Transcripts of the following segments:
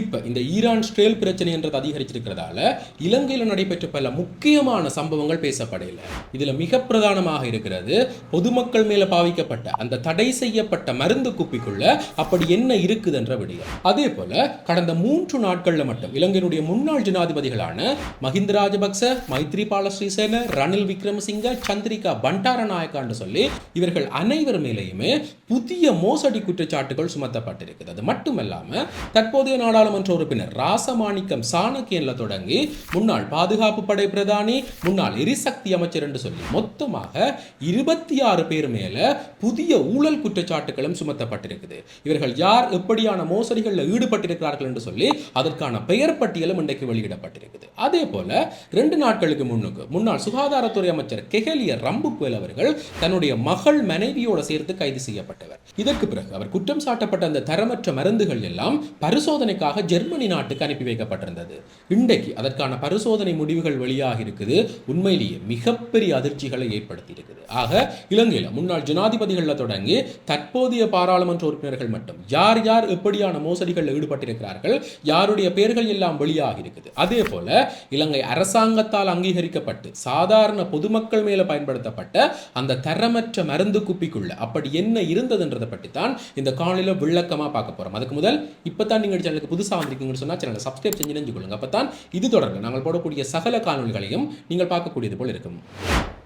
இப்போ இந்த ஈரான் ஸ்ட்ரேல் பிரச்சனை என்றது அதிகரிச்சிருக்கிறதால இலங்கையில் நடைபெற்ற பல முக்கியமான சம்பவங்கள் பேசப்படையில இதில் மிக பிரதானமாக இருக்கிறது பொதுமக்கள் மேலே பாவிக்கப்பட்ட அந்த தடை செய்யப்பட்ட மருந்து குப்பிக்குள்ள அப்படி என்ன இருக்குதுன்ற விடயம். அதே போல கடந்த மூன்று நாட்களில் மட்டும் இலங்கையினுடைய முன்னாள் ஜனாதிபதிகளான மஹிந்த ராஜபக்ச மைத்ரிபால ஸ்ரீசேன ரணில் விக்ரமசிங்க சந்திரிகா பண்டாரநாயக்கான்னு சொல்லி இவர்கள் அனைவர் மேலேயுமே புதிய மோசடி குற்றச்சாட்டுகள் சுமத்தப்பட்டிருக்கிறது. அது மட்டுமல்லாமல் தற்போதைய நாடா நாடாளுமன்ற உறுப்பினர் ராசமாணிக்கம் சாணக்கியன்ல தொடங்கி முன்னாள் பாதுகாப்பு படை பிரதானி முன்னாள் எரிசக்தி அமைச்சர் என்று சொல்லி மொத்தமாக இருபத்தி ஆறு பேர் மேல புதிய ஊழல் குற்றச்சாட்டுகளும் சுமத்தப்பட்டிருக்குது. இவர்கள் யார் எப்படியான மோசடிகளில் ஈடுபட்டிருக்கிறார்கள் என்று சொல்லி அதற்கான பெயர் பட்டியலும் இன்றைக்கு வெளியிடப்பட்டிருக்குது. அதே போல ரெண்டு நாட்களுக்கு முன்னுக்கு முன்னாள் சுகாதாரத்துறை அமைச்சர் கெஹலிய ரம்புக்வேல் அவர்கள் தன்னுடைய மகள் மனைவியோட சேர்த்து கைது செய்யப்பட்டவர். இதற்கு பிறகு அவர் குற்றம் சாட்டப்பட்ட அந்த தரமற்ற மருந்துகள் எல்லாம் பரிசோதனைக்காக ஜெர்மனி நாட்டுக்கு அனுப்பி வைக்கப்பட்டிருந்தது. இன்றைக்கு அதற்கான பரிசோதனை முடிவுகள் வெளியாக இருக்குது. உண்மையிலேயே மிகப்பெரிய அதிர்ச்சிகளை ஏற்படுத்தி இருக்குது ஆக இலங்கையில் முன்னாள் ஜனாதிபதிகளில் தொடங்கி தற்போதைய பாராளுமன்ற உறுப்பினர்கள் மட்டும் யார் யார் எப்படியான மோசடிகளில் ஈடுபட்டிருக்கிறார்கள் யாருடைய பெயர்கள் எல்லாம் வெளியாக இருக்குது. அதே போல இலங்கை அரசாங்கத்தால் அங்கீகரிக்கப்பட்டு சாதாரண பொதுமக்கள் மேல பயன்படுத்தப்பட்ட அந்த தரமற்ற மருந்து குப்பிக்குள்ள அப்படி என்ன இருந்ததுன்றதை பற்றி தான் இந்த காணொலியில் விளக்கமா பார்க்க போறோம். அதுக்கு முதல் இப்பதான் நீங்கள் சேனலுக்கு புதுசாக வந்திருக்கீங்கன்னு சொன்னால் சேனலை சப்ஸ்கிரைப் செஞ்சு நினைஞ்சு கொள்ளுங்கள் அப்போ தான் இது தொடர்பில் நாங்கள் போடக்கூடிய சகல காணொலிகளையும் நீங்கள் பார்க்கக்கூடியது போல் இருக்கும்.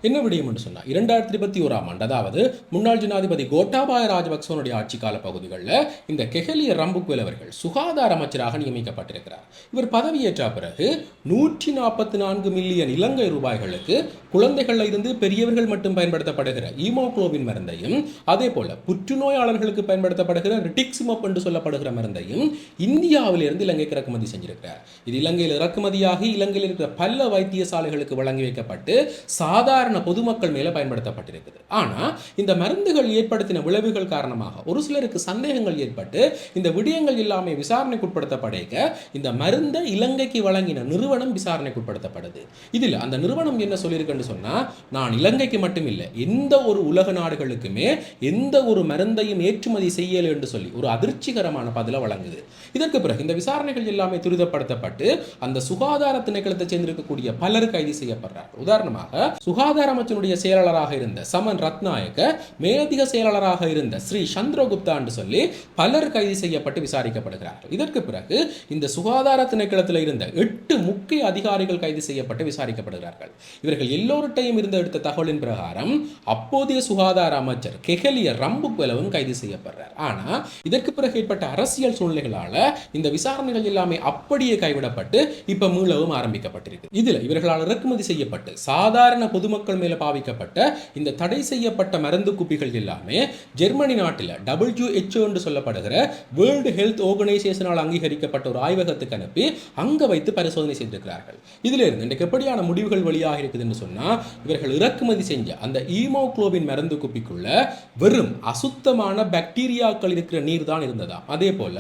என்ன விடியும் என்று சொன்னால் இரண்டாயிரத்தி இருபத்தி ஓராம் ஆண்டு அதாவது முன்னாள் ஜனாதிபதி கோட்டாபாய ராஜபக்சோனுடைய ஆட்சி கால பகுதிகளில் இந்த கெஹலிய ரம்புக்குவேல் அவர்கள் சுகாதார அமைச்சராக நியமிக்கப்பட்டிருக்கிறார். இவர் பதவியேற்ற பிறகு நூற்றி நாற்பத்தி நான்கு மில்லியன் இலங்கை ரூபாய்களுக்கு குழந்தைகளில் இருந்து பெரியவர்கள் மட்டும் பயன்படுத்தப்படுகிற ஈமோக்ளோபின் மருந்தையும் அதே போல புற்றுநோயாளர்களுக்கு பயன்படுத்தப்படுகிற ரிட்டிக்ஸிமப் என்று சொல்லப்படுகிற மருந்தையும் இந்தியாவிலிருந்து இலங்கைக்கு இறக்குமதி செஞ்சிருக்கிறார். இது இலங்கையில் இறக்குமதியாகி இலங்கையில் இருக்கிற பல வைத்தியசாலைகளுக்கு வழங்கி வைக்கப்பட்டு சாதாரண சாதாரண பொதுமக்கள் மேலே பயன்படுத்தப்பட்டிருக்குது. ஆனால் இந்த மருந்துகள் ஏற்படுத்தின விளைவுகள் காரணமாக ஒரு சிலருக்கு சந்தேகங்கள் ஏற்பட்டு இந்த விடயங்கள் இல்லாமல் விசாரணைக்குட்படுத்தப்படைக்க இந்த மருந்தை இலங்கைக்கு வழங்கின நிறுவனம் விசாரணைக்குட்படுத்தப்படுது இதில் அந்த நிறுவனம் என்ன சொல்லியிருக்குன்னு சொன்னால் நான் இலங்கைக்கு மட்டும் இல்லை எந்த ஒரு உலக நாடுகளுக்குமே எந்த ஒரு மருந்தையும் ஏற்றுமதி செய்யலை என்று சொல்லி ஒரு அதிர்ச்சிகரமான பதிலை வழங்குது. இதற்கு பிறகு இந்த விசாரணைகள் எல்லாமே துரிதப்படுத்தப்பட்டு அந்த சுகாதார திணைக்களத்தை சேர்ந்திருக்கக்கூடிய பலர் கைது செய்யப்படுறார்கள். உதாரணமாக சுகாதார அமைச்சனுடைய செயலாளராக இருந்த சமன் ரத்நாயக்க மேலதிக செயலாளராக இருந்த ஸ்ரீ சந்திரகுப்தா என்று சொல்லி பலர் கைது செய்யப்பட்டு விசாரிக்கப்படுகிறார்கள். இதற்கு பிறகு இந்த சுகாதார திணைக்களத்தில் இருந்த எட்டு முக்கிய அதிகாரிகள் கைது செய்யப்பட்டு விசாரிக்கப்படுகிறார்கள். இவர்கள் எல்லோருட்டையும் இருந்த எடுத்த தகவலின் பிரகாரம் அப்போதைய சுகாதார அமைச்சர் கெஹலிய ரம்புக்வெலவும் கைது செய்யப்படுறார். ஆனா இதற்கு பிறகு ஏற்பட்ட அரசியல் சூழ்நிலைகளால இந்த விசாரணைகள் எல்லாமே அப்படியே கைவிடப்பட்டு இப்ப மீளவும் ஆரம்பிக்கப்பட்டிருக்கு. இதுல இவர்களால் இறக்குமதி செய்யப்பட்டு சாதாரண பொதுமக்கள் மக்கள் மேலே பாவிக்கப்பட்ட இந்த தடை செய்யப்பட்ட மருந்து குப்பிகள் எல்லாமே ஜெர்மனி நாட்டில் டபிள்யூஹெச்ஓ என்று சொல்லப்படுகிற வேர்ல்டு ஹெல்த் ஆர்கனைசேஷனால் அங்கீகரிக்கப்பட்ட ஒரு ஆய்வகத்துக்கு அனுப்பி அங்கே வைத்து பரிசோதனை செய்திருக்கிறார்கள். இதிலிருந்து இன்றைக்கு எப்படியான முடிவுகள் வழியாக இருக்குதுன்னு சொன்னால் இவர்கள் இறக்குமதி செஞ்ச அந்த ஈமோக்ளோபின் மருந்து குப்பிக்குள்ள வெறும் அசுத்தமான பாக்டீரியாக்கள் இருக்கிற நீர் தான் இருந்ததா அதே போல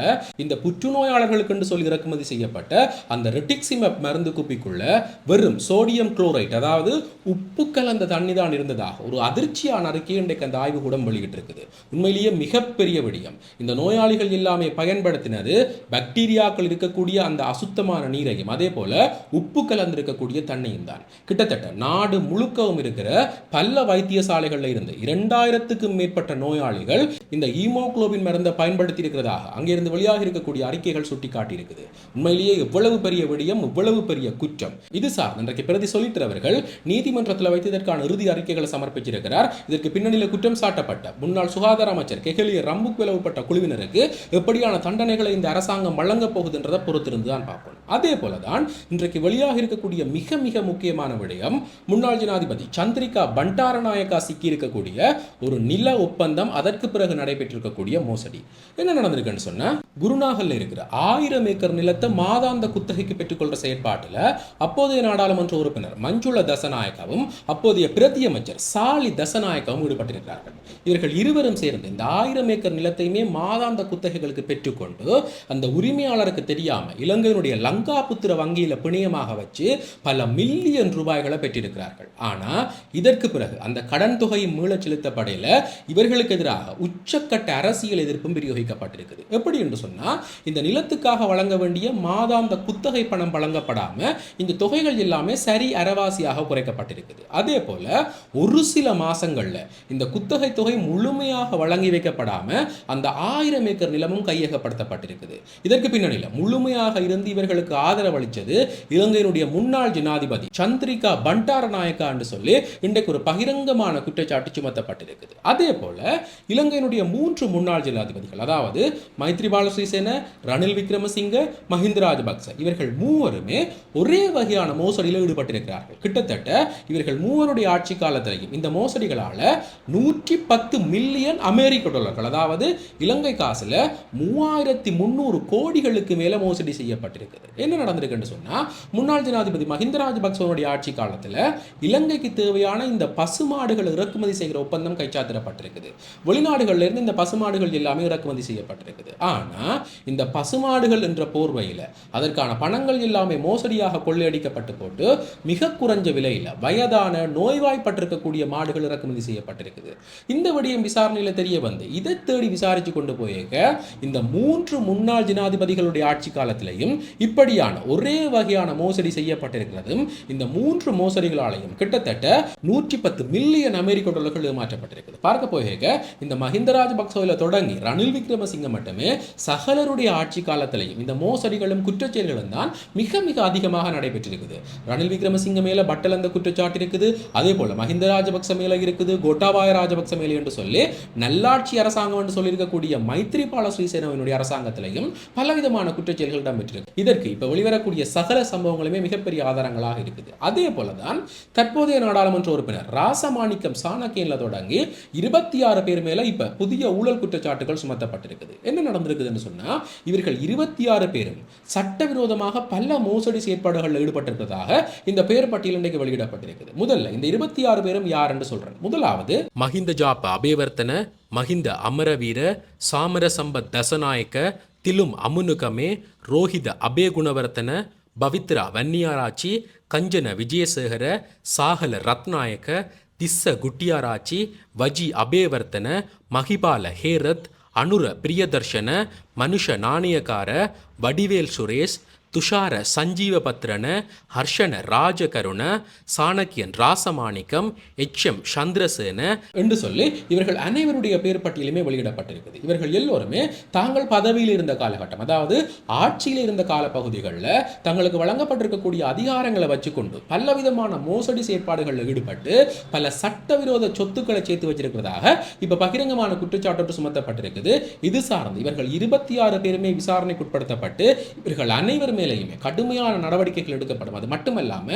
இந்த புற்றுநோயாளர்களுக்கு என்று சொல்லி இறக்குமதி செய்யப்பட்ட அந்த ரெட்டிக்சிமப் மருந்து குப்பிக்குள்ள வெறும் சோடியம் குளோரைட் அதாவது உப்பு கலந்த தண்ணி தான் இருந்ததாக ஒரு அதிர்ச்சியான அறிக்கையை இன்றைக்கு அந்த ஆய்வு கூட வெளியிட்டு இருக்குது உண்மையிலேயே மிகப்பெரிய விடயம். இந்த நோயாளிகள் எல்லாமே பயன்படுத்தினது பாக்டீரியாக்கள் இருக்கக்கூடிய அந்த அசுத்தமான நீரையும் அதே போல உப்பு கலந்திருக்கக்கூடிய தண்ணியும் தான். கிட்டத்தட்ட நாடு முழுக்கவும் இருக்கிற பல வைத்தியசாலைகளில் இருந்து இரண்டாயிரத்துக்கும் மேற்பட்ட நோயாளிகள் இந்த ஈமோக்ளோபின் மருந்தை பயன்படுத்தி இருக்கிறதாக அங்கிருந்து வெளியாக இருக்கக்கூடிய அறிக்கைகள் சுட்டி காட்டியிருக்குது உண்மையிலேயே எவ்வளவு பெரிய விடயம் எவ்வளவு பெரிய குற்றம். இது சார் இன்றைக்கு பிரதி சொல்லித்தரவர்கள் நீதிமன்றத்தில் வைத்து இதற்கான இறுதி அறிக்கைகளை சமர்ப்பிச்சிருக்கிறார். இதற்கு பின்னணியில் குற்றம் சாட்டப்பட்ட முன்னாள் சுகாதார அமைச்சர் கெஹலிய ரம்புக் விளவுப்பட்ட குழுவினருக்கு எப்படியான தண்டனைகளை இந்த அரசாங்கம் வழங்கப் போகுதுன்றதை பொறுத்திருந்து தான் பார்ப்போம். அதே போலதான் இன்றைக்கு வெளியாக இருக்கக்கூடிய மிக மிக முக்கியமான விடயம் முன்னாள் ஜனாதிபதி சந்திரிகா பண்டாரநாயக்கா சிக்கியிருக்கக்கூடிய ஒரு நில ஒப்பந்தம் அதற்கு பிறகு நடைபெற்றிருக்கக்கூடிய மோசடி. என்ன நடந்திருக்குன்னு சொன்னா குருநாகல்ல இருக்கிற ஆயிரம் ஏக்கர் நிலத்தை மாதாந்த குத்தகைக்கு பெற்றுக்கொள்ற செயற்பாட்டில் அப்போதைய நாடாளுமன்ற உறுப்பினர் மஞ்சுள தசநாயக்காவும் அப்போதைய பிரதியமைச்சர் சாலி தசநாயக்காவும் ஈடுபட்டிருக்கிறார்கள். இவர்கள் இருவரும் சேர்ந்து இந்த ஆயிரம் ஏக்கர் நிலத்தையுமே மாதாந்த குத்தகைகளுக்கு பெற்றுக்கொண்டு அந்த உரிமையாளருக்கு தெரியாம இலங்கையினுடைய லங்காபுத்திர வங்கியில் பிணையமாக வச்சு பல மில்லியன் ரூபாய்களை பெற்றிருக்கிறார்கள். ஆனால் இதற்கு பிறகு அந்த கடன் தொகை மீள செலுத்தப்படையில் இவர்களுக்கு எதிராக உச்சக்கட்ட அரசியல் எதிர்ப்பும் விநியோகிக்கப்பட்டிருக்குது எப்படி என்று சொன்னால் இந்த நிலத்துக்காக வழங்க வேண்டிய மாதாந்த குத்தகை பணம் வழங்கப்படாம இந்த தொகைகள் எல்லாமே சரி அறவாசியாக குறைக்கப்பட்டிருக்குது. அதே போல ஒரு சில மாசங்கள்ல இந்த குத்தகை தொகை முழுமையாக வழங்கி வைக்கப்படாம அந்த ஆயிரம் ஏக்கர் நிலமும் கையகப்படுத்தப்பட்டிருக்குது. இதற்கு பின்னணியில் முழுமையாக இருந்து இவர்களுக்கு ஆதரவு அளித்தது இலங்கையினுடைய முன்னாள் ஜனாதிபதி சந்திரிகா பண்டாரநாயக்கா என்று சொல்லி இன்றைக்கு ஒரு பகிரங்கமான குற்றச்சாட்டு சுமத்தப்பட்டிருக்குது. அதே போல இலங்கையினுடைய மூன்று முன்னாள் ஜனாதிபதிகள் அதாவது மைத்ரிபால சிறிசேன ரணில் விக்ரமசிங்க மஹிந்த ராஜபக்ச இவர்கள் மூவருமே ஒரே வகையான மோசடியில் ஈடுபட்டிருக்கிறார்கள். கிட்டத்தட்ட இவர்கள் மூவருடைய ஆட்சி காலத்திலையும் இந்த மோசடிகளால நூற்றி பத்து மில்லியன் அமெரிக்க டாலர்கள் அதாவது இலங்கை காசுல மூவாயிரத்தி முந்நூறு கோடிகளுக்கு மேல மோசடி செய்யப்பட்டிருக்குது. என்ன நடந்திருக்குன்னு சொன்னா முன்னாள் ஜனாதிபதி மஹிந்த ராஜபக்சவனுடைய ஆட்சி காலத்தில் இலங்கைக்கு தேவையான இந்த பசுமாடுகள் இறக்குமதி செய்கிற ஒப்பந்தம் கைச்சாத்திடப்பட்டிருக்குது. வெளிநாடுகள்ல இருந்து இந்த பசுமாடுகள் எல்லாமே இறக்குமதி செய்யப்பட்டிருக்குது. ஆனா இந்த பசுமாடுகள் என்ற போர்வையில் அதற்கான பணங்கள் எல்லாமே மோசடியாக கொள்ளையடிக்கப்பட்டு போட்டு மிக குறைஞ்ச விலையில வயதான நோய்வாய்ப்பட்டிருக்கக்கூடிய மாடுகள் இறக்குமதி செய்யப்பட்டிருக்குது. இந்த விடயம் விசாரணையில தெரிய வந்து இதை தேடி விசாரித்து கொண்டு போயிருக்க இந்த மூன்று முன்னாள் ஜனாதிபதிகளுடைய ஆட்சி காலத்திலையும் இப்படியான ஒரே வகையான மோசடி செய்யப்பட்டிருக்கிறதும் இந்த மூன்று மோசடிகளாலையும் கிட்டத்தட்ட நூற்றி பத்து மில்லியன் அமெரிக்க டாலர்கள் ஏமாற்றப்பட்டிருக்கிறது பார்க்க போயிருக்க இந்த மஹிந்த ராஜபக்சவில தொடங்கி ரணில் விக்ரமசிங்க மட்டுமே சகலருடைய ஆட்சி காலத்திலையும் இந்த மோசடிகளும் குற்றச்செயல்களும் தான் மிக மிக அதிகமாக நடைபெற்றிருக்குது. ரணில் விக்ரமசிங்க மேல பட்டல் அந்த குற்றச்சாட்டு இருக்குது. அதே போல மஹிந்த ராஜபக்ச மேல இருக்குது கோட்டாபாய ராஜபக்ச மேல என்று சொல்லி நல்லாட்சி அரசாங்கம் என்று சொல்லியிருக்கக்கூடிய மைத்ரிபால ஸ்ரீசேனவினுடைய அரசாங்கத்திலையும் பலவிதமான குற்றச்செயல்கள் இடம்பெற்றிருக்கு. இதற்கு இப்போ வெளிவரக்கூடிய சகல சம்பவங்களுமே மிகப்பெரிய ஆதாரங்களாக இருக்குது. அதே போலதான் தற்போதைய நாடாளுமன்ற உறுப்பினர் ராசமாணிக்கம் சாணக்கியன்ல தொடங்கி இருபத்தி ஆறு பேர் மேல இப்ப புதிய ஊழல் குற்றச்சாட்டுகள் சுமத்தப்பட்டிருக்குது. என்ன நடந்திருக்குதுன்னு சொன்னால் இவர்கள் இருபத்தி ஆறு பேரும் சட்டவிரோதமாக பல மோசடி செயற்பாடுகளில் ஈடுபட்டிருப்பதாக இந்த பெயர் பட்டியல் இன்றைக்கு வெளியிடப்பட்டிருக்குது. முதல்ல இந்த இருபத்தி ஆறு பேரும் யார் என்று சொல்றேன். முதலாவது மஹிந்த ஜாப்ப அபேவர்த்தன மஹிந்த அமரவீர சாமரசம்பத் தசநாயக்க திலும் அமுனுகமே ரோஹித அபேகுணவர்த்தன பவித்ரா வன்னியாராச்சி கஞ்சன விஜயசேகர சாகல ரத்நாயக்க திஸ்ஸ குட்டியாராச்சி வஜி அபேவர்த்தன மகிபால ஹேரத் அனுர பிரியதர்ஷன மனுஷ நாணயக்கார வடிவேல் சுரேஷ் துஷார சஞ்சீவபத்ரன ஹர்ஷன ராஜகருண சாணக்கியன் ராசமாணிக்கம் எச் எம் சந்திரசேன என்று சொல்லி இவர்கள் அனைவருடைய பேர் பட்டியலுமே வெளியிடப்பட்டிருக்குது. இவர்கள் எல்லோருமே தாங்கள் பதவியில் இருந்த காலகட்டம் அதாவது ஆட்சியில் இருந்த காலப்பகுதிகளில் தங்களுக்கு வழங்கப்பட்டிருக்கக்கூடிய அதிகாரங்களை வச்சுக்கொண்டு பலவிதமான மோசடி செயற்பாடுகளில் ஈடுபட்டு பல சட்டவிரோத சொத்துக்களை சேர்த்து வச்சிருக்கிறதாக இப்ப பகிரங்கமான குற்றச்சாட்டு சுமத்தப்பட்டிருக்குது. இது சார்ந்து இவர்கள் இருபத்தி ஆறு பேருமே விசாரணைக்கு உட்படுத்தப்பட்டு இவர்கள் அனைவருமே மேலேயுமே கடுமையான நடவடிக்கைகள் எடுக்கப்படும். அது மட்டுமல்லாம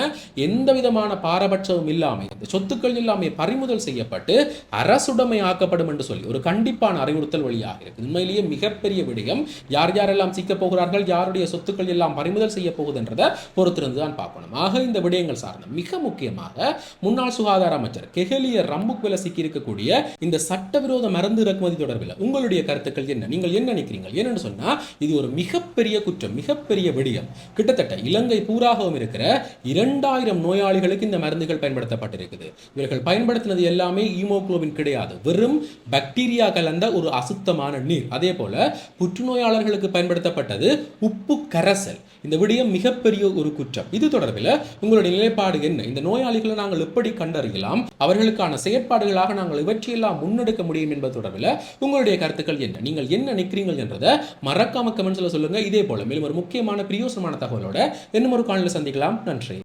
எந்த விதமான பாரபட்சமும் இல்லாமல் இந்த சொத்துக்கள் இல்லாமல் பறிமுதல் செய்யப்பட்டு அரசுடைமை ஆக்கப்படும் என்று சொல்லி ஒரு கண்டிப்பான அறிவுறுத்தல் வழியாக இருக்கு உண்மையிலேயே மிகப்பெரிய விடயம் யார் யாரெல்லாம் சிக்கப் போகிறார்கள் யாருடைய சொத்துக்கள் எல்லாம் பறிமுதல் செய்ய போகுதுன்றதை பொறுத்திருந்து தான் பார்க்கணும். ஆக இந்த விடயங்கள் சார்ந்த மிக முக்கியமாக முன்னாள் சுகாதார அமைச்சர் கெஹலிய ரம்புக்குல சிக்கி இருக்கக்கூடிய இந்த சட்டவிரோத மருந்து இறக்குமதி தொடர்பில் உங்களுடைய கருத்துக்கள் என்ன? நீங்கள் என்ன நினைக்கிறீங்க என்னன்னு சொன்னா இது ஒரு மிகப்பெரிய குற்றம் மிகப்பெரிய விடயம். கிட்டத்தட்ட இலங்கை பூராகவும் இருக்கிற இரண்டாயிரம் நோயாளிகளுக்கு இந்த மருந்துகள் பயன்படுத்தப்பட்டிருக்குது. இவர்கள் பயன்படுத்தினது எல்லாமே ஈமோக்ளோபின் கிடையாது. வெறும் பாக்டீரியா கலந்த ஒரு அசுத்தமான நீர். அதே போல புற்றுநோயாளர்களுக்கு பயன்படுத்தப்பட்டது உப்பு கரைசல். இந்த விடயம் மிகப்பெரிய ஒரு குற்றம். இது தொடர்பில் உங்களுடைய நிலைப்பாடு என்ன? இந்த நோயாளிகளை நாங்கள் எப்படி கண்டறியலாம்? அவர்களுக்கான செயற்பாடுகளாக நாங்கள் இவற்றையெல்லாம் முன்னெடுக்க முடியும் என்பது தொடர்பில் உங்களுடைய கருத்துக்கள் என்ன? நீங்கள் என்ன நிற்கிறீர்கள் என்றதை மறக்காம கமெண்ட்ஸில் சொல்லுங்க. இதே போல மேலும் ஒரு முக்கியமான பிரியோசனமான தகவலோட இன்னும் ஒரு காணொலி சந்திக்கலாம். நன்றி.